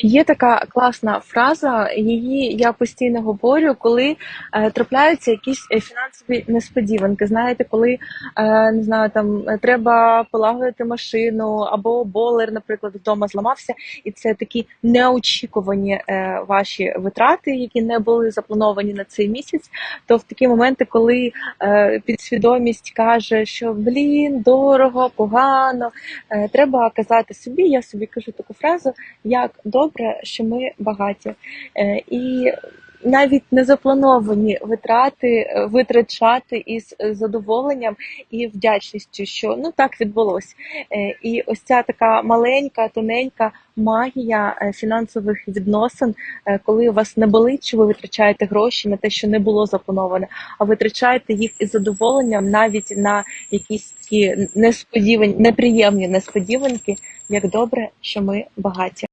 Є така класна фраза, її я постійно говорю, коли е, трапляються якісь е, фінансові несподіванки. Знаєте, коли е, не знаю, там треба полагодити машину або болер, наприклад, вдома зламався, і це такі неочікувані ваші витрати, які не були заплановані на цей місяць. То в такі моменти, коли підсвідомість каже, що блін, дорого, погано, треба казати собі. Я собі кажу таку фразу, як добре, що ми багаті. Е, І навіть незаплановані витрати е, витрачати із задоволенням і вдячністю, що ну так відбулось. Е, І ось ця така маленька, тоненька магія е, фінансових відносин, е, коли у вас не болить, що ви витрачаєте гроші на те, що не було заплановане, а витрачаєте їх із задоволенням навіть на якісь такі несподівані, неприємні несподіванки, як добре, що ми багаті.